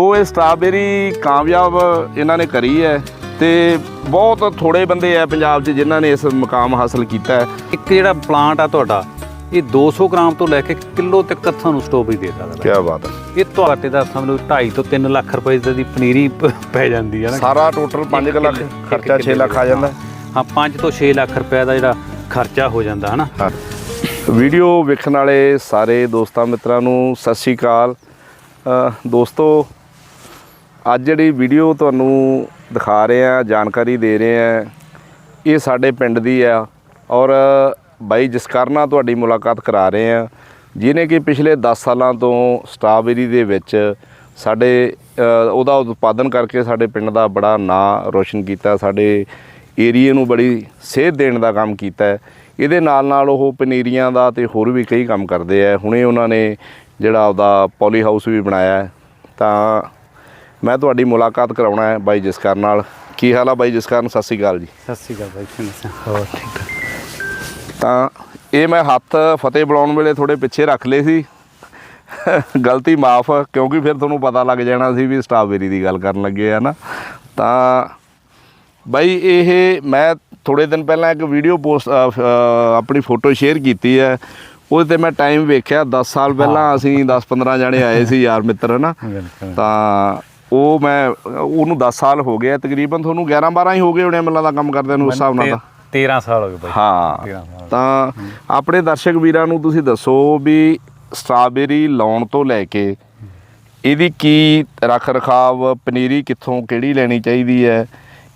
ਉਹ ਇਹ ਸਟ੍ਰਾਬੇਰੀ ਕਾਮਯਾਬ ਇਹਨਾਂ ਨੇ ਕਰੀ ਹੈ ਤੇ ਬਹੁਤ ਥੋੜੇ ਬੰਦੇ ਆ ਪੰਜਾਬ 'ਚ ਜਿਨ੍ਹਾਂ ਨੇ ਇਸ ਮੁਕਾਮ ਹਾਸਲ ਕੀਤਾ ਹੈ। ਇੱਕ ਜਿਹੜਾ ਪਲਾਂਟ ਆ ਤੁਹਾਡਾ ਇਹ 200 ਗ੍ਰਾਮ ਤੋਂ ਲੈ ਕੇ ਕਿਲੋ ਤੱਕ ਤੁਹਾਨੂੰ ਸਟ੍ਰਾਬੇਰੀ ਦੇ ਸਕਦਾ ਕੀ ਬਾਤ ਹੈ। ਇਹ ਤੁਹਾਡੇ ਦਾ ਸਮਝ ਲਓ 2.5 ਤੋਂ 3 ਲੱਖ ਰੁਪਏ ਦੀ ਪਨੀਰੀ ਪ- ਜਾਂਦੀ ਹੈ ਨਾ। ਸਾਰਾ ਟੋਟਲ 5 ਲੱਖ ਖਰਚਾ ਇੱਕ 6 ਲੱਖ ਆ ਜਾਂਦਾ। ਹਾਂ 5 ਤੋਂ 6 ਲੱਖ ਰੁਪਏ ਦਾ ਜਿਹੜਾ ਖਰਚਾ ਹੋ ਜਾਂਦਾ ਹਨਾ? ਹਾਂ। ਵੀਡੀਓ ਵੇਖਣ ਵਾਲੇ ਸਾਰੇ ਦੋਸਤਾਂ ਮਿੱਤਰਾਂ ਨੂੰ ਸਤਿ ਸ਼੍ਰੀ ਅਕਾਲ। ਦੋਸਤੋ ਅੱਜ ਜਿਹੜੀ ਵੀਡੀਓ ਤੁਹਾਨੂੰ ਦਿਖਾ ਰਹੇ ਆ ਜਾਣਕਾਰੀ ਦੇ ਰਹੇ ਆ ਇਹ ਸਾਡੇ ਪਿੰਡ ਦੀ ਆ ਔਰ ਬਾਈ ਜਸਕਰ ਨਾਲ ਤੁਹਾਡੀ ਮੁਲਾਕਾਤ ਕਰਾ ਰਹੇ ਆ ਜਿਨੇ ਕਿ ਪਿਛਲੇ 10 ਸਾਲਾਂ ਤੋਂ ਸਟ੍ਰਾਬੇਰੀ ਦੇ ਵਿੱਚ ਸਾਡੇ ਉਹਦਾ ਉਤਪਾਦਨ ਕਰਕੇ ਸਾਡੇ ਪਿੰਡ ਦਾ ਬੜਾ ਨਾਂ ਰੋਸ਼ਨ ਕੀਤਾ, ਸਾਡੇ ਏਰੀਏ ਨੂੰ ਬੜੀ ਸੇਧ ਦੇਣ ਦਾ ਕੰਮ ਕੀਤਾ ਇਹਦੇ ਨਾਲ ਨਾਲ ਉਹ ਪਨੀਰੀਆਂ ਦਾ ਤੇ ਹੋਰ ਵੀ ਕਈ ਕੰਮ ਕਰਦੇ ਆ। ਹੁਣੇ ਉਹਨਾਂ ਨੇ ਜਿਹੜਾ ਉਹਦਾ ਪੋਲੀ ਹਾਊਸ ਵੀ ਬਣਾਇਆ ਤਾਂ ਮੈਂ ਤੁਹਾਡੀ ਮੁਲਾਕਾਤ ਕਰਾਉਣਾ ਹੈ ਬਾਈ ਜਸਕਰਨ ਨਾਲ। ਕੀ ਹਾਲ ਆ ਬਾਈ ਜਸਕਰਨ ਸਤਿ ਸ਼੍ਰੀ ਅਕਾਲ ਜੀ। ਸਤਿ ਸ਼੍ਰੀ ਅਕਾਲ ਬਾਈ ਸਿੰਘ ਹੋਰ ਠੀਕ ਤਾਂ ਇਹ ਮੈਂ ਹੱਥ ਫਤਿਹ ਬੁਲਾਉਣ ਵੇਲੇ ਥੋੜੇ ਪਿੱਛੇ ਰੱਖ ਲਏ ਸੀ। ਗਲਤੀ ਮਾਫ ਕਿਉਂਕਿ ਫਿਰ ਤੁਹਾਨੂੰ ਪਤਾ ਲੱਗ ਜਾਣਾ ਸੀ ਵੀ ਸਟ੍ਰਾਬੇਰੀ ਦੀ ਗੱਲ ਕਰਨ ਲੱਗੇ ਆ ਨਾ। ਤਾਂ ਬਾਈ ਇਹ ਮੈਂ ਥੋੜੇ ਦਿਨ ਪਹਿਲਾਂ ਇੱਕ ਵੀਡੀਓ ਪੋਸਟ ਆਪਣੀ ਫੋਟੋ ਸ਼ੇਅਰ ਕੀਤੀ ਹੈ। ਉਹਦੇ ਤੇ ਮੈਂ ਟਾਈਮ ਵੇਖਿਆ 10 ਸਾਲ ਪਹਿਲਾਂ ਅਸੀਂ 10-15 ਜਣੇ ਆਏ ਸੀ ਯਾਰ ਮਿੱਤਰ ਹਨਾ ਤਾਂ ਉਹ ਮੈਂ ਉਹਨੂੰ 10 ਸਾਲ ਹੋ ਗਏ ਆ, ਤਕਰੀਬਨ ਤੁਹਾਨੂੰ 11-12 ਹੀ ਹੋ ਗਏ ਹੋਣੇ ਮੈਨੂੰ ਦਾ ਕੰਮ ਕਰਦੇ ਨੂੰ ਉਸ ਹਿਸਾਬ ਨਾਲ ਤਾਂ। 13 ਸਾਲ ਹੋ ਗਏ ਬਾਈ। ਹਾਂ 13 ਸਾਲ ਤਾਂ ਆਪਣੇ ਦਰਸ਼ਕ ਵੀਰਾਂ ਨੂੰ ਤੁਸੀਂ ਦੱਸੋ ਵੀ ਸਟ੍ਰਾਬੇਰੀ ਲਾਉਣ ਤੋਂ ਲੈ ਕੇ ਇਹਦੀ ਕੀ ਰੱਖ ਰਖਾਵ ਪਨੀਰੀ ਕਿੱਥੋਂ ਕਿਹੜੀ ਲੈਣੀ ਚਾਹੀਦੀ ਹੈ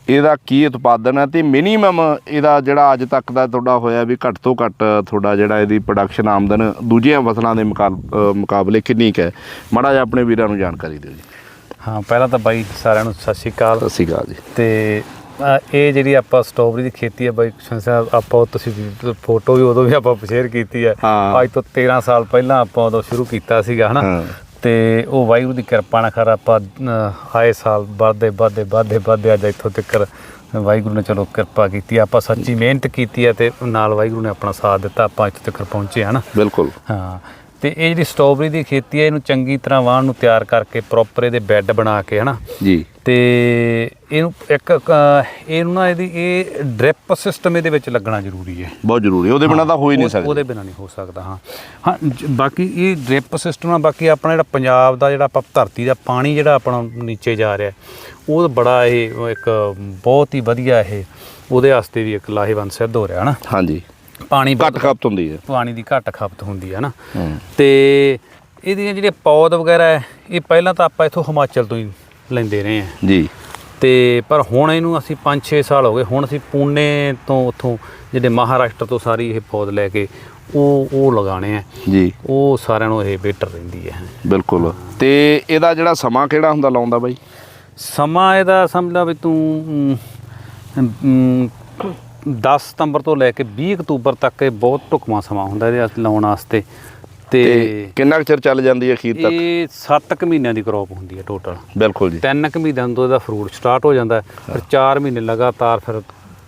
ਇਹਦਾ ਕੀ ਉਤਪਾਦਨ ਹੈ ਤੇ ਮਿਨੀਮਮ ਇਹਦਾ ਜਿਹੜਾ ਅੱਜ ਤੱਕ ਦਾ ਤੁਹਾਡਾ ਹੋਇਆ ਵੀ ਘੱਟ ਤੋਂ ਘੱਟ ਤੁਹਾਡਾ ਜਿਹੜਾ ਇਹਦੀ ਪ੍ਰੋਡਕਸ਼ਨ ਆਮਦਨ ਦੂਜੀਆਂ ਫਸਲਾਂ ਦੇ ਮੁਕਾਬਲੇ ਕਿੰਨੀ ਹੈ। ਮਾੜਾ ਜਿਹਾ ਆਪਣੇ ਵੀਰਾਂ ਨੂੰ ਜਾਣਕਾਰੀ ਦਿਓ ਜੀ। ਹਾਂ ਪਹਿਲਾਂ ਤਾਂ ਬਾਈ ਸਾਰਿਆਂ ਨੂੰ ਸਤਿ ਸ਼੍ਰੀ ਅਕਾਲ। ਸਤਿ ਸ਼੍ਰੀ ਅਕਾਲ ਜੀ। ਤੇ ਇਹ ਜਿਹੜੀ ਆਪਾਂ ਸਟ੍ਰਾਬੇਰੀ ਦੀ ਖੇਤੀ ਹੈ ਬਾਈ ਕਿਸ਼ਨ ਸਾਹਿਬ ਆਪਾਂ ਉਹ ਤੁਸੀਂ ਫੋਟੋ ਵੀ ਉਦੋਂ ਵੀ ਆਪਾਂ ਸ਼ੇਅਰ ਕੀਤੀ ਹੈ ਹਾਂ। ਅੱਜ ਤੋਂ 13 ਸਾਲ ਪਹਿਲਾਂ ਆਪਾਂ ਉਦੋਂ ਸ਼ੁਰੂ ਕੀਤਾ ਸੀਗਾ ਹਨਾ? ਹਾਂ। ਤੇ ਉਹ ਵਾਹਿਗੁਰੂ ਦੀ ਕਿਰਪਾ ਨਾਲ ਖਰ ਆਪਾਂ ਅ, ਆਏ ਸਾਲ ਵੱਧਦੇ ਵੱਧਦੇ ਵੱਧਦੇ ਵੱਧਦੇ ਅੱਜ ਇੱਥੋਂ ਤੱਕ ਵਾਹਿਗੁਰੂ ਨੇ ਚਲੋ ਕਿਰਪਾ ਕੀਤੀ ਆਪਾਂ ਸੱਚੀ ਮਿਹਨਤ ਕੀਤੀ ਹੈ ਤੇ ਨਾਲ ਵਾਹਿਗੁਰੂ ਨੇ ਆਪਣਾ ਸਾਥ ਦਿੱਤਾ ਆਪਾਂ ਇੱਥੇ ਤੱਕ ਪਹੁੰਚੇ ਹਨਾ? ਬਿਲਕੁਲ। ਹਾਂ। ਤੇ ਇਹ ਜਿਹੜੀ ਸਟ੍ਰਾਬੇਰੀ ਦੀ ਖੇਤੀ ਹੈ ਇਹਨੂੰ ਚੰਗੀ ਤਰ੍ਹਾਂ ਵਾਹਣ ਨੂੰ ਤਿਆਰ ਕਰਕੇ ਪ੍ਰੋਪਰ ਇਹਦੇ ਬੈੱਡ ਬਣਾ ਕੇ ਹਨਾ? ਜੀ। ਤੇ ਇਹਨੂੰ ਇੱਕ ਅ, ਇਹਨੂੰ ਨਾ ਇਹਦੀ ਇਹ ਡ੍ਰਿਪ ਸਿਸਟਮ ਇਹਦੇ ਵਿੱਚ ਲੱਗਣਾ ਜ਼ਰੂਰੀ ਹੈ। ਬਹੁਤ ਜ਼ਰੂਰੀ ਉਹਦੇ ਬਿਨਾਂ ਤਾਂ ਹੋ ਹੀ ਨਹੀਂ ਉਹ- ਸਕਦਾ। ਉਹਦੇ ਬਿਨਾਂ ਨਹੀਂ ਹੋ ਸਕਦਾ ਹਾਂ। ਹਾਂ ਜ- ਬਾਕੀ ਇਹ ਡ੍ਰਿਪ ਸਿਸਟਮ ਆ ਬਾਕੀ ਆਪਣਾ ਜਿਹੜਾ ਪੰਜਾਬ ਦਾ ਜਿਹੜਾ ਆਪਾਂ ਧਰਤੀ ਦਾ ਪਾਣੀ ਜਿਹੜਾ ਆਪਣਾ ਨੀਚੇ ਜਾ ਰਿਹਾ ਉਹ ਬੜਾ ਇਹ ਇੱਕ ਬਹੁਤ ਹੀ ਵਧੀਆ ਇਹ ਉਹਦੇ ਵਾਸਤੇ ਵੀ ਇੱਕ ਲਾਹੇਵੰਦ ਸਿੱਧ ਹੋ ਰਿਹਾ ਹਨਾ? ਹਾਂਜੀ। ਪਾਣੀ ਘੱਟ ਖਪਤ ਹੁੰਦੀ ਹੈ। ਪਾਣੀ ਦੀ ਘੱਟ ਖਪਤ ਹੁੰਦੀ ਹੈ ਨਾ। ਤੇ ਇਹਦੀਆਂ ਜਿਹੜੀਆਂ ਪੌਦ ਵਗੈਰਾ ਹੈ ਇਹ ਪਹਿਲਾਂ ਤਾਂ ਆਪਾਂ ਇਥੋਂ ਹਿਮਾਚਲ ਤੋਂ ਹੀ ਲੈਂਦੇ ਰਹੇ ਹਾਂ। ਜੀ। ਤੇ ਪਰ ਹੁਣ ਇਹਨੂੰ ਅਸੀਂ 5-6 ਸਾਲ ਹੋ ਗਏ ਹੁਣ ਅਸੀਂ ਪੂਨੇ ਤੋਂ ਉੱਥੋਂ ਜਿਹੜੇ ਮਹਾਰਾਸ਼ਟਰ ਤੋਂ ਸਾਰੀ ਇਹ ਪੌਦ ਲੈ ਕੇ ਉਹ ਉਹ ਲਗਾਣੇ ਆ। ਜੀ। ਉਹ ਸਾਰਿਆਂ ਨੂੰ ਇਹ ਬੇਟਰ ਰਹਿੰਦੀ ਹੈ। ਬਿਲਕੁਲ। ਤੇ ਇਹਦਾ ਜਿਹੜਾ ਸਮਾਂ ਕਿਹੜਾ ਹੁੰਦਾ ਲਾਉਣ ਦਾ ਬਾਈ? ਸਮਾਂ ਇਹਦਾ ਸਮਝ ਲਾ ਵੀ ਤੂੰ 10 ਸਤੰਬਰ ਤੋਂ ਲੈ ਕੇ 20 ਅਕਤੂਬਰ ਤੱਕ ਇਹ ਬਹੁਤ ਢੁਕਵਾਂ ਸਮਾਂ ਹੁੰਦਾ ਇਹਦੇ ਲਾਉਣ ਵਾਸਤੇ। ਤੇ ਕਿੰਨਾ ਕੁ ਚਿਰ ਚੱਲ ਜਾਂਦੀ ਹੈ ਅਖੀਰ ਤੱਕ? ਇਹ 7 ਕੁ ਮਹੀਨਿਆਂ ਦੀ ਕ੍ਰੌਪ ਹੁੰਦੀ ਹੈ ਟੋਟਲ ਬਿਲਕੁਲ ਜੀ। ਤਿੰਨ ਕੁ ਮਹੀਨਿਆਂ ਤੋਂ ਇਹਦਾ ਫਰੂਟ ਸਟਾਰਟ ਹੋ ਜਾਂਦਾ ਹੈ, ਫਿਰ 4 ਮਹੀਨੇ ਲਗਾਤਾਰ ਫਿਰ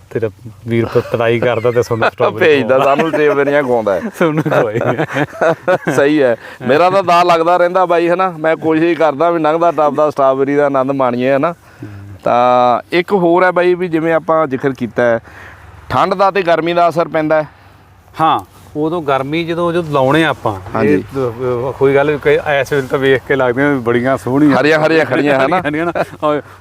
ਤੇਰਾ ਵੀਰ ਪੁੱਤ ਤੜਾਈ ਕਰਦਾ ਤੇ ਸਾਨੂੰ ਸਟ੍ਰਾਬੇਰੀ ਭੇਜਦਾ ਸਾਨੂੰ ਸੇਵਰੀਆਂ ਖਵਾਉਂਦਾ ਹੈ। ਤੁਹਾਨੂੰ ਕੋਈ ਸਹੀ ਹੈ। ਮੇਰਾ ਤਾਂ ਦਾ ਲੱਗਦਾ ਰਹਿੰਦਾ ਬਾਈ ਹਨਾ? ਮੈਂ ਕੋਸ਼ਿਸ਼ ਕਰਦਾ ਵੀ ਲੰਘਦਾ ਟੱਪਦਾ ਸਟ੍ਰਾਬੇਰੀ ਦਾ ਆਨੰਦ ਮਾਣੀਏ ਹਨਾ? ਤਾਂ ਇੱਕ ਹੋਰ ਹੈ ਬਾਈ ਵੀ ਜਿਵੇਂ ਆਪਾਂ ਜ਼ਿਕਰ ਕੀਤਾ ਹੈ ਠੰਡ ਦਾ ਤੇ ਗਰਮੀ ਦਾ ਅਸਰ ਪੈਂਦਾ ਹੈ ਹਾਂ ਉਦੋਂ ਗਰਮੀ ਜਦੋਂ ਜਦੋਂ ਲਾਉਣੇ ਆ ਆਪਾਂ। ਇਹ ਤਾਂ ਕੋਈ ਗੱਲ ਐਸ ਵੇਲੇ ਤਾਂ ਵੇਖ ਕੇ ਲੱਗਦੀਆਂ ਬੜੀਆਂ ਸੋਹਣੀਆਂ ਹਰੀਆਂ ਹਰੀਆਂ ਖੜੀਆਂ ਹਨਾ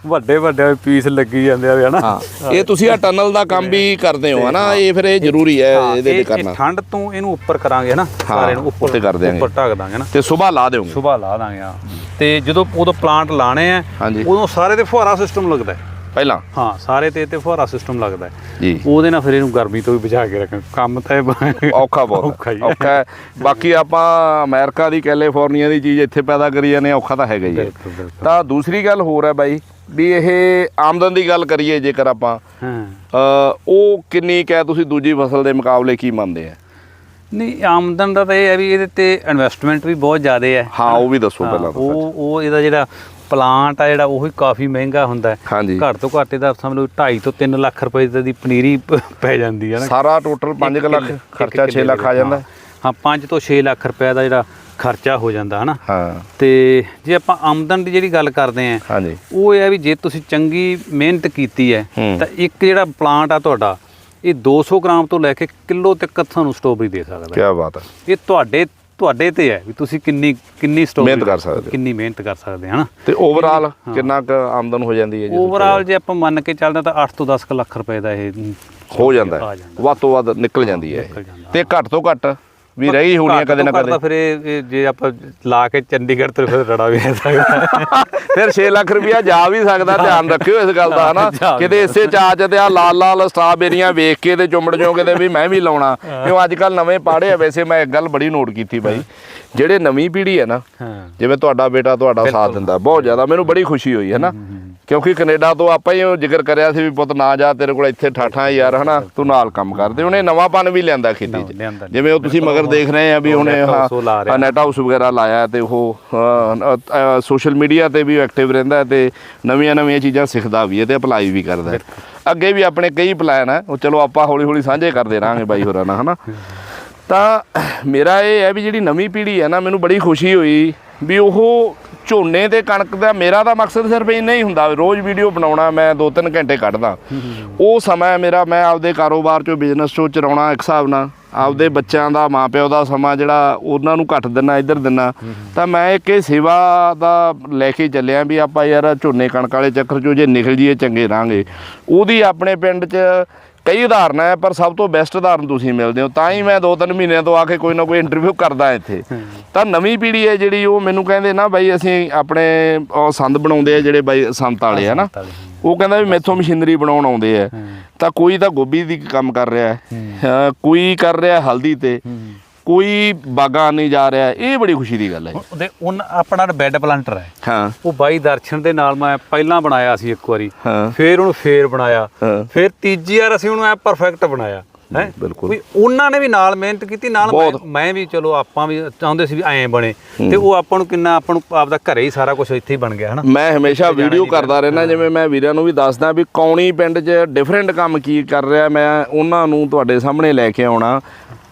ਵੱਡੇ ਵੱਡੇ ਪੀਸ ਲੱਗੀ ਜਾਂਦੇ ਆ ਹਨਾ ਇਹ ਤੁਸੀਂ ਆ ਟਨਲ ਦਾ ਕੰਮ ਵੀ ਕਰਦੇ ਹੋ ਹਨਾ ਇਹ ਫਿਰ ਇਹ ਜ਼ਰੂਰੀ ਹੈ ਇਹਦੇ ਇਹ- ਤੇ ਇਹ ਕਰਨਾ ਠੰਡ ਤੋਂ ਇਹਨੂੰ ਉੱਪਰ ਕਰਾਂਗੇ ਹਨਾ ਸਾਰੇ ਨੂੰ ਉੱਪਰ ਉੱਤੇ ਕਰ ਦਿਆਂਗੇ। ਉੱਪਰ ਢੱਕ ਦਾਂਗੇ ਤੇ ਸਵੇਰ ਲਾ ਦਿਓਗੇ ਸੁਬਾਹ ਲਾ ਦਾਂਗੇ ਆ ਤੇ ਜਦੋਂ ਉਦੋਂ ਪਲਾਂਟ ਲਾਣੇ ਆ। ਉਦੋਂ ਸਾਰੇ ਤੇ ਫੁਹਾਰਾ ਸਿਸਟਮ ਲੱਗਦਾ ਹੈ। ਪਹਿਲਾਂ? ਹਾਂ ਸਾਰੇ ਤੇ ਤੇ ਫੁਹਾਰਾ ਸਿਸਟਮ ਲੱਗਦਾ। ਜੀ। ਉਹਦੇ ਨਾਲ ਫਿਰ ਇਹਨੂੰ ਗਰਮੀ ਤੋਂ ਵੀ ਬਚਾ ਕੇ ਰੱਖਾਂ ਕੰਮ ਤਾਂ ਇਹ ਔਖਾ ਬਹੁਤ ਔਖਾ ਹੀ ਬਾਕੀ ਆਪਾਂ ਅਮਰੀਕਾ ਦੀ ਕੈਲੀਫੋਰਨੀਆ ਦੀ ਚੀਜ਼ ਇੱਥੇ ਪੈਦਾ ਕਰੀ ਜਾਂਦੇ ਔਖਾ ਤਾਂ ਹੈਗਾ ਹੀ ਤਾਂ ਦੂਸਰੀ ਗੱਲ ਹੋਰ ਹੈ ਬਾਈ ਵੀ ਇਹ ਆਮਦਨ ਦੀ ਗੱਲ ਕਰੀਏ ਜੇਕਰ ਆਪਾਂ ਹਾਂ। ਉਹ ਕਿੰਨੀ ਕੁ ਹੈ? ਤੁਸੀਂ ਦੂਜੀ ਫਸਲ ਦੇ ਮੁਕਾਬਲੇ ਕੀ ਮੰਨਦੇ ਆ? ਨਹੀਂ ਆਮਦਨ ਦਾ ਤਾਂ ਇਹ ਹੈ ਵੀ ਇਹਦੇ ਤੇ ਇਨਵੈਸਟਮੈਂਟ ਵੀ ਬਹੁਤ ਜ਼ਿਆਦਾ ਹੈ। ਹਾਂ ਉਹ ਵੀ ਦੱਸੋ ਪਹਿਲਾਂ ਉਹ ਉਹ ਇਹਦਾ ਜਿਹੜਾ ਪਲਾਂਟ ਆ ਜਿਹੜਾ ਉਹ ਵੀ ਕਾਫੀ ਮਹਿੰਗਾ ਹੁੰਦਾ ਹੈ। ਹਾਂਜੀ। ਘੱਟ ਤੋਂ ਘੱਟ ਇਹਦਾ ਸਮਝ ਲਓ 2.5 ਤੋਂ 3 ਲੱਖ ਰੁਪਏ ਦੀ ਪਨੀਰੀ ਪ- ਪੈ ਜਾਂਦੀ ਹੈ ਨਾ। ਸਾਰਾ ਟੋਟਲ 5 ਇੱਕ ਲੱਖ ਕਿੱਲੇ- ਖਰਚਾ ਇੱਕ 6 ਲੱਖ ਆ ਜਾਂਦਾ। ਹਾਂ। 5 ਤੋਂ 6 ਲੱਖ ਰੁਪਏ ਦਾ ਜਿਹੜਾ ਖਰਚਾ ਹੋ ਜਾਂਦਾ ਹਨਾ। ਹਾਂ। ਤੇ ਜੇ ਆਪਾਂ ਆਮਦਨ ਦੀ ਜਿਹੜੀ ਗੱਲ ਕਰਦੇ ਆਂ ਹਾਂਜੀ। ਉਹ ਇਹ ਹੈ ਵੀ ਜੇ ਤੁਸੀਂ ਚੰਗੀ ਮਿਹਨਤ ਕੀਤੀ ਹੈ ਹੂੰ। ਤਾਂ ਇੱਕ ਜਿਹੜਾ ਪਲਾਂਟ ਆ ਤੁਹਾਡਾ ਇਹ 200 ਗ੍ਰਾਮ ਤੋਂ ਲੈ ਕੇ ਕਿਲੋ ਤੱਕ ਤੁਹਾਨੂੰ ਸਟ੍ਰਾਬੇਰੀ ਦੇ ਸਕਦਾ ਕੀ ਬਾਤ ਹੈ। ਇਹ ਤੁਹਾਡੇ ਤੁਹਾਡੇ ਤੇ ਹੈ ਵੀ ਤੁਸੀਂ ਕਿੰਨੀ ਕਿੰਨੀ ਸਟ੍ਰਾਬੇਰੀ ਮਿਹਨਤ ਕਰ ਸਕਦੇ ਹੋ। ਕਿੰਨੀ ਮਿਹਨਤ ਕਰ ਸਕਦੇ ਹਨਾ ਤੇ ਓਵਰਆਲ ਕਿੰਨਾ ਕੁ ਆਮਦਨ ਹੋ ਜਾਂਦੀ ਹੈ ਜੀ ਓਵਰਆਲ ਜੇ ਆਪਾਂ ਮੰਨ ਕੇ ਚੱਲਦੇ ਤਾਂ 8 ਤੋਂ 10 ਕੁ ਲੱਖ ਰੁਪਏ ਦਾ ਇਹ ਹੋ ਜਾਂਦਾ ਆ ਹੈ ਜਾਂਦਾ। ਵੱਧ ਤੋਂ ਵੱਧ ਨਿਕਲ ਜਾਂਦੀ ਹੈ ਇਹ। ਨਿਕਲ ਜਾਂਦਾ। ਤੇ ਘੱਟ ਤੋਂ ਘੱਟ ਵੀ ਰਹੀ ਹੋਣੀ ਕਦੇ ਨਾ ਤੋਂ ਤਾਂ ਕਦੇ। ਫਿਰ ਇਹ ਜੇ ਆਪਾਂ ਲਾ ਕੇ ਚੰਡੀਗੜ੍ਹ ਤੇ ਫਿਰ ਰੜਾ ਵੀ ਸਕਦਾ। ਫਿਰ 6 ਲੱਖ ਰੁਪਇਆ ਜਾ ਵੀ ਸਕਦਾ ਧਿਆਨ ਰੱਖਿਓ ਇਸ ਗੱਲ ਦਾ ਹਨਾ? ਕਿਤੇ ਇਸੇ ਚਾਚ ਤੇ ਆ ਲਾਲ ਲਾਲ ਸਟ੍ਰਾਬੇਰੀਆਂ ਵੇਖ ਕੇ ਤੇ ਚੁੰਮੜ ਜਾਓ ਕਿਤੇ ਵੀ ਮੈਂ ਵੀ ਲਾਉਣਾ। ਕਿਉਂ ਅੱਜ ਕੱਲ ਨਵੇਂ ਪਾੜੇ ਆ ਵੈਸੇ ਮੈਂ ਇੱਕ ਗੱਲ ਬੜੀ ਨੋਟ ਕੀਤੀ ਬਾਈ। ਜਿਹੜੇ ਨਵੀਂ ਪੀੜ੍ਹੀ ਹੈ ਨਾ ਜਿਵੇਂ ਤੁਹਾਡਾ ਬੇਟਾ ਤੁਹਾਡਾ ਸਾਥ ਦਿੰਦਾ ਬਹੁਤ ਜ਼ਿਆਦਾ ਮੈਨੂੰ ਬੜੀ ਖੁਸ਼ੀ ਹੋਈ ਹੈ ਨਾ ਕਿਉਂਕਿ ਕੈਨੇਡਾ ਤੋਂ ਆਪਾਂ ਹੀ ਉਹ ਜ਼ਿਕਰ ਕਰਿਆ ਸੀ ਵੀ ਪੁੱਤ ਨਾ ਜਾ ਤੇਰੇ ਕੋਲ ਇੱਥੇ ਠਾਠਾਂ ਯਾਰ ਹਨਾ? ਤੂੰ ਨਾਲ ਕੰਮ ਕਰਦੇ ਉਹਨੇ ਨਵਾਂਪਨ ਵੀ ਲਿਆਂਦਾ ਖੇਤੀ 'ਚ। ਜਿਵੇਂ ਉਹ ਤੁਸੀਂ ਮਗਰ ਦੇਖ ਰਹੇ ਆ ਵੀ ਉਹਨੇ। ਹਾਂ ਨੈਟ ਹਾਊਸ ਵਗੈਰਾ ਲਾਇਆ ਤੇ ਉਹ ਸੋਸ਼ਲ ਮੀਡੀਆ ਤੇ ਵੀ ਐਕਟਿਵ ਰਹਿੰਦਾ ਤੇ ਨਵੀਆਂ ਨਵੀਆਂ ਚੀਜ਼ਾਂ ਸਿੱਖਦਾ ਵੀ ਹੈ ਤੇ ਅਪਲਾਈ ਵੀ ਕਰਦਾ ਅੱਗੇ ਵੀ ਆਪਣੇ ਕਈ ਪਲਾਨ ਹੈ। ਉਹ ਚਲੋ ਆਪਾਂ ਹੌਲੀ ਹੌਲੀ ਸਾਂਝੇ ਕਰਦੇ ਰਹਾਂਗੇ ਬਾਈ ਹੋਰਾਂ ਨਾਲ ਹਨਾ? ਤਾਂ ਮੇਰਾ ਇਹ ਹੈ ਵੀ ਜਿਹੜੀ ਨਵੀਂ ਪੀੜ੍ਹੀ ਹੈ ਨਾ ਮੈਨੂੰ ਬੜੀ ਖੁਸ਼ੀ ਹੋਈ ਵੀ ਉਹ ਝੋਨੇ ਤੇ ਕਣਕ ਦਾ ਮੇਰਾ ਤਾਂ ਮਕਸਦ ਸਿਰਫ ਇੰਨਾ ਹੀ ਹੁੰਦਾ ਰੋਜ਼ ਵੀਡੀਓ ਬਣਾਉਣਾ, ਮੈਂ 2-3 ਘੰਟੇ ਕੱਢਦਾ। ਉਹ ਸਮਾਂ ਮੇਰਾ, ਮੈਂ ਆਪਦੇ ਕਾਰੋਬਾਰ ਚੋਂ ਬਿਜ਼ਨਸ ਚੋਂ ਚਲਾਉਣਾ ਇੱਕ ਹਿਸਾਬ ਨਾਲ, ਆਪਦੇ ਬੱਚਿਆਂ ਦਾ, ਮਾਪਿਓ ਦਾ ਸਮਾਂ ਜਿਹੜਾ ਉਹਨਾਂ ਨੂੰ ਘੱਟ ਦਿੰਨਾ, ਇੱਧਰ ਦਿੰਨਾ। ਤਾਂ ਮੈਂ ਇੱਕ ਇਹ ਸੇਵਾ ਦਾ ਲੈ ਕੇ ਚੱਲਿਆ ਵੀ ਆਪਾਂ ਯਾਰ ਝੋਨੇ ਕਣਕ ਵਾਲੇ ਚੱਕਰ ਚੋਂ ਜੇ ਨਿਕਲ ਜੀਏ ਚੰਗੇ ਰਾਂਗੇ। ਉਹਦੀ ਆਪਣੇ ਪਿੰਡ 'ਚ ਕਈ ਉਦਾਹਰਨਾਂ ਹੈ ਪਰ ਸਭ ਤੋਂ ਬੈਸਟ ਉਦਾਹਰਨ ਤੁਸੀਂ ਮਿਲਦੇ ਹੋ। ਤਾਂ ਹੀ ਮੈਂ ਦੋ ਤਿੰਨ ਮਹੀਨਿਆਂ ਤੋਂ ਆ ਕੇ ਕੋਈ ਨਾ ਕੋਈ ਇੰਟਰਵਿਊ ਕਰਦਾ ਇੱਥੇ। ਤਾਂ ਨਵੀਂ ਪੀੜ੍ਹੀ ਹੈ ਜਿਹੜੀ ਉਹ ਮੈਨੂੰ ਕਹਿੰਦੇ ਨਾ ਬਾਈ ਅਸੀਂ ਆਪਣੇ ਉਹ ਸੰਦ ਬਣਾਉਂਦੇ ਆ ਜਿਹੜੇ ਬਾਈ ਸੰਤ ਵਾਲੇ ਆ ਨਾ। ਉਹ ਕਹਿੰਦਾ ਵੀ ਮੈਥੋਂ ਮਸ਼ੀਨਰੀ ਬਣਾਉਣ ਆਉਂਦੇ ਆ। ਤਾਂ ਕੋਈ ਤਾਂ ਗੋਭੀ ਦੀ ਕੰਮ ਕਰ ਰਿਹਾ ਹਾਂ, ਕੋਈ ਕਰ ਰਿਹਾ ਹਲਦੀ ਤੇ। ਕੋਈ ਬਾਗਾਂ ਨਹੀਂ ਜਾ ਰਿਹਾ ਇਹ ਬੜੀ ਖੁਸ਼ੀ ਦੀ ਗੱਲ ਹੈ ਉਹਦੇ ਉਨ ਆਪਣਾ ਬੈੱਡ ਪਲਾਂਟਰ ਹੈ ਹਾਂ। ਉਹ ਬਾਈ ਦਰਸ਼ਨ ਦੇ ਨਾਲ ਮੈਂ ਪਹਿਲਾਂ ਬਣਾਇਆ ਸੀ ਇੱਕ ਵਾਰੀ ਹਾਂ। ਫੇਰ ਉਹਨੂੰ ਫੇਰ ਬਣਾਇਆ। ਫਿਰ ਤੀਜੀ ਵਾਰ ਅਸੀਂ ਉਹਨੂੰ ਐ ਪਰਫੈਕਟ ਬਣਾਇਆ ਹੈ? ਬਿਲਕੁਲ। ਵੀ ਉਹਨਾਂ ਨੇ ਵੀ ਨਾਲ ਮਿਹਨਤ ਕੀਤੀ ਨਾਲ। ਮੈਂ ਵੀ ਚਲੋ ਆਪਾਂ ਵੀ ਚਾਹੁੰਦੇ ਸੀ ਵੀ ਐਂ ਬਣੇ ਤੇ ਉਹ ਆਪਾਂ ਨੂੰ ਕਿੰਨਾ ਆਪਾਂ ਨੂੰ ਆਪਦਾ ਘਰੇ ਹੀ ਸਾਰਾ ਕੁਝ ਇੱਥੇ ਹੀ ਬਣ ਗਿਆ ਹਨਾ? ਮੈਂ ਹਮੇਸ਼ਾ ਵੀਡੀਓ ਕਰਦਾ ਰਹਿਣਾ ਜਿਵੇਂ ਮੈਂ ਵੀਰਾਂ ਨੂੰ ਵੀ ਦੱਸਦਾ ਵੀ ਕੌਣੀ ਪਿੰਡ 'ਚ ਡਿਫਰੈਂਟ ਕੰਮ ਕੀ ਕਰ ਰਿਹਾ ਮੈਂ ਉਹਨਾਂ ਨੂੰ ਤੁਹਾਡੇ ਸਾਹਮਣੇ ਲੈ ਕੇ ਆਉਣਾ।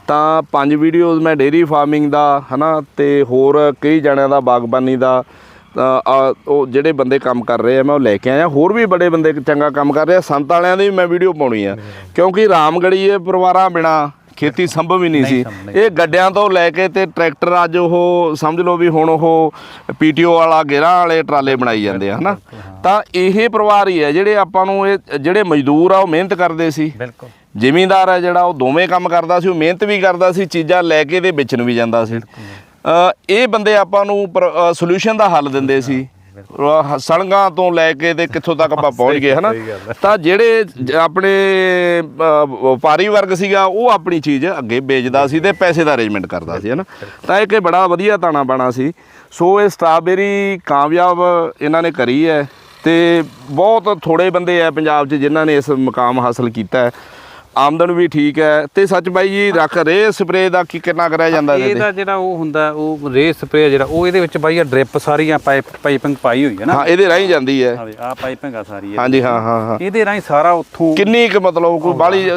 ਤਾਂ ਪੰਜ ਵੀਡੀਓਜ਼ ਮੈਂ ਡੇਰੀ ਫਾਰਮਿੰਗ ਦਾ ਹਨਾ ਤੇ ਹੋਰ ਕਈ ਜਣਿਆਂ ਦਾ ਬਾਗਬਾਨੀ ਦਾ ਉਹ ਜਿਹੜੇ ਬੰਦੇ ਕੰਮ ਕਰ ਰਹੇ ਆ ਮੈਂ ਉਹ ਲੈ ਕੇ ਆਇਆ। ਹੋਰ ਵੀ ਬੜੇ ਬੰਦੇ ਚੰਗਾ ਕੰਮ ਕਰ ਰਹੇ ਆ। ਸੰਤ ਵਾਲਿਆਂ ਦੀ ਵੀ ਮੈਂ ਵੀਡੀਓ ਪਾਉਣੀ ਆ। ਕਿਉਂਕਿ ਰਾਮਗੜੀਏ ਪਰਿਵਾਰਾਂ ਬਿਨਾ ਖੇਤੀ ਸੰਭਵ ਹੀ ਨਹੀਂ ਸੀ। ਇਹ ਗੱਡਿਆਂ ਤੋਂ ਲੈ ਕੇ ਤੇ ਟਰੈਕਟਰ ਅੱਜ ਉਹ ਸਮਝ ਲਓ ਵੀ ਹੁਣ ਉਹ ਪੀਟੀਓ ਵਾਲਾ ਗੇਰਾਂ ਵਾਲੇ ਟਰਾਲੇ ਬਣਾਈ ਜਾਂਦੇ ਆ ਹਨਾ। ਤਾਂ ਇਹ ਪਰਿਵਾਰ ਹੀ ਹੈ ਜਿਹੜੇ ਆਪਾਂ ਨੂੰ ਇਹ ਜਿਹੜੇ ਮਜ਼ਦੂਰ ਆ ਉਹ ਮਿਹਨਤ ਕਰਦੇ ਸੀ। ਬਿਲਕੁਲ। ਜ਼ਿਮੀਂਦਾਰ ਹੈ ਜਿਹੜਾ ਉਹ ਦੋਵੇਂ ਕੰਮ ਕਰਦਾ ਸੀ ਉਹ ਮਿਹਨਤ ਵੀ ਕਰਦਾ ਸੀ ਚੀਜ਼ਾਂ ਲੈ ਕੇ ਤੇ ਵੇਚਣ ਵੀ ਜਾਂਦਾ ਸੀ। ਇਹ ਬੰਦੇ ਆਪਾਂ ਨੂੰ ਸੋਲੂਸ਼ਨ ਦਾ ਹੱਲ ਦਿੰਦੇ ਸੀ। ਸੜਕਾਂ ਤੋਂ ਲੈ ਕੇ ਤੇ ਕਿੱਥੋਂ ਤੱਕ ਆਪਾਂ ਪਹੁੰਚ ਗਏ ਹਨਾ। ਤਾਂ ਜਿਹੜੇ ਆਪਣੇ ਵਪਾਰੀ ਵਰਗ ਸੀਗਾ ਉਹ ਆਪਣੀ ਚੀਜ਼ ਅੱਗੇ ਵੇਚਦਾ ਸੀ ਤੇ ਪੈਸੇ ਦਾ ਅਰੇਂਜਮੈਂਟ ਕਰਦਾ ਸੀ ਹਨਾ? ਤਾਂ ਇਹ ਕਿ ਬੜਾ ਵਧੀਆ ਤਾਣਾ ਬਾਣਾ ਸੀ। ਸੋ ਇਹ ਸਟ੍ਰਾਬੇਰੀ ਕਾਮਯਾਬ ਇਹਨਾਂ ਨੇ ਕਰੀ ਹੈ ਤੇ ਬਹੁਤ ਥੋੜੇ ਬੰਦੇ ਆ ਪੰਜਾਬ 'ਚ ਜਿਨ੍ਹਾਂ ਨੇ ਇਸ ਮੁਕਾਮ ਹਾਸਲ ਕੀਤਾ ਹੈ। ਆਮਦਨ ਵੀ ਠੀਕ ਹੈ ਤੇ ਸੱਚ ਬਾਈ ਜੀ ਰੱਖ ਰੇ ਸਪਰੇ ਦਾ ਕੀ ਕਿੰਨਾ ਕਰਿਆ ਜਾਂਦਾ ਇਹਦੇ? ਇਹਦਾ ਜਿਹੜਾ ਉਹ ਹੁੰਦਾ ਉਹ ਰੇ ਸਪਰੇ ਜਿਹੜਾ ਉਹ ਇਹਦੇ ਵਿੱਚ ਬਾਈ ਆ ਡ੍ਰਿਪ ਸਾਰੀਆਂ ਪਾਈਪ ਪਾਈਪਿੰਗ ਪਾਈ ਹੋਈ ਹੈ ਨਾ? ਹਾਂ ਇਹਦੇ ਰਾਹੀਂ ਜਾਂਦੀ ਹੈ। ਆ ਪਾਈਪਿੰਗ ਆ ਸਾਰੀ। ਹਾਂਜੀ ਹਾਂ ਹਾਂ ਹਾਂ। ਇਹਦੇ ਰਾਹੀਂ ਸਾਰਾ ਉੱਥੋਂ ਕਿੰਨੀ ਕੁ ਮਤਲਬ ਕੋਈ ਬਾਲੀ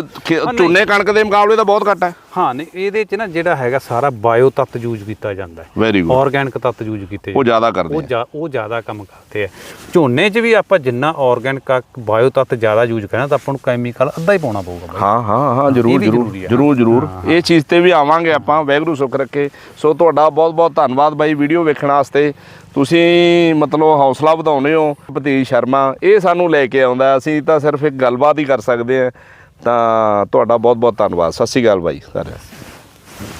ਝੋਨੇ ਕਣਕ ਦੇ ਮੁਕਾਬਲੇ ਤਾਂ ਬਹੁਤ ਘੱਟ ਹੈ। ਹਾਂ ਨਹੀਂ ਇਹਦੇ ਚ ਨਾ ਜਿਹੜਾ ਹੈਗਾ ਸਾਰਾ ਬਾਇਓ ਤੱਤ ਯੂਜ਼ ਕੀਤਾ ਜਾਂਦਾ ਹੈ। ਵੈਰੀ ਗੁੱਡ ਆਰਗੈਨਿਕ ਤੱਤ ਯੂਜ਼ ਕੀਤੇ ਉਹ ਜ਼ਿਆਦਾ ਕਰਦੇ ਉਹ ਆ। ਉਹ ਜ਼ਿਆਦਾ ਕੰਮ ਕਰਦੇ ਆ। ਝੋਨੇ 'ਚ ਵੀ ਆਪਾਂ ਜਿੰਨਾ ਆਰਗੈਨਿਕ ਬਾਇਓ ਤੱਤ ਜ਼ਿਆਦਾ ਯੂਜ਼ ਕਰਨਾ ਤਾਂ ਆਪਾਂ ਨੂੰ ਕੈਮੀਕਲ ਅੱਧਾ ਹੀ ਪਾਉਣਾ ਪਊਗਾ ਬਾਈ। ਹਾਂ ਹਾਂ ਹਾਂ ਇਹ ਜਰੂਰ ਵੀ ਜਰੂਰ ਜ਼ਰੂਰੀ ਆ। ਜਰੂਰ ਜਰੂਰ। ਇਹ ਚੀਜ਼ ਤੇ ਵੀ ਆਵਾਂਗੇ ਆਪਾਂ। ਵੈਗਰੂ ਸੁੱਖ ਰੱਖੇ। ਸੋ ਤੁਹਾਡਾ ਬਹੁਤ ਬਹੁਤ ਧੰਨਵਾਦ ਬਾਈ ਵੀਡੀਓ ਵੇਖਣ ਵਾਸਤੇ। ਤੁਸੀਂ ਮਤਲਬ ਹੌਸਲਾ ਵਧਾਉਂਦੇ ਹੋ। ਭਤੀਜ ਸ਼ਰਮਾ ਇਹ ਸਾਨੂੰ ਲੈ ਕੇ ਆਉਂਦਾ। ਅਸੀਂ ਤਾਂ ਸਿਰਫ ਇੱਕ ਗੱਲਬਾਤ ਹੀ ਕਰ ਸਕਦੇ ਆ ਤਾਂ ਤੁਹਾਡਾ ਬਹੁਤ ਬਹੁਤ ਧੰਨਵਾਦ। ਸਤਿ ਸ਼੍ਰੀ ਅਕਾਲ ਬਾਈ ਸਾਰਿਆਂ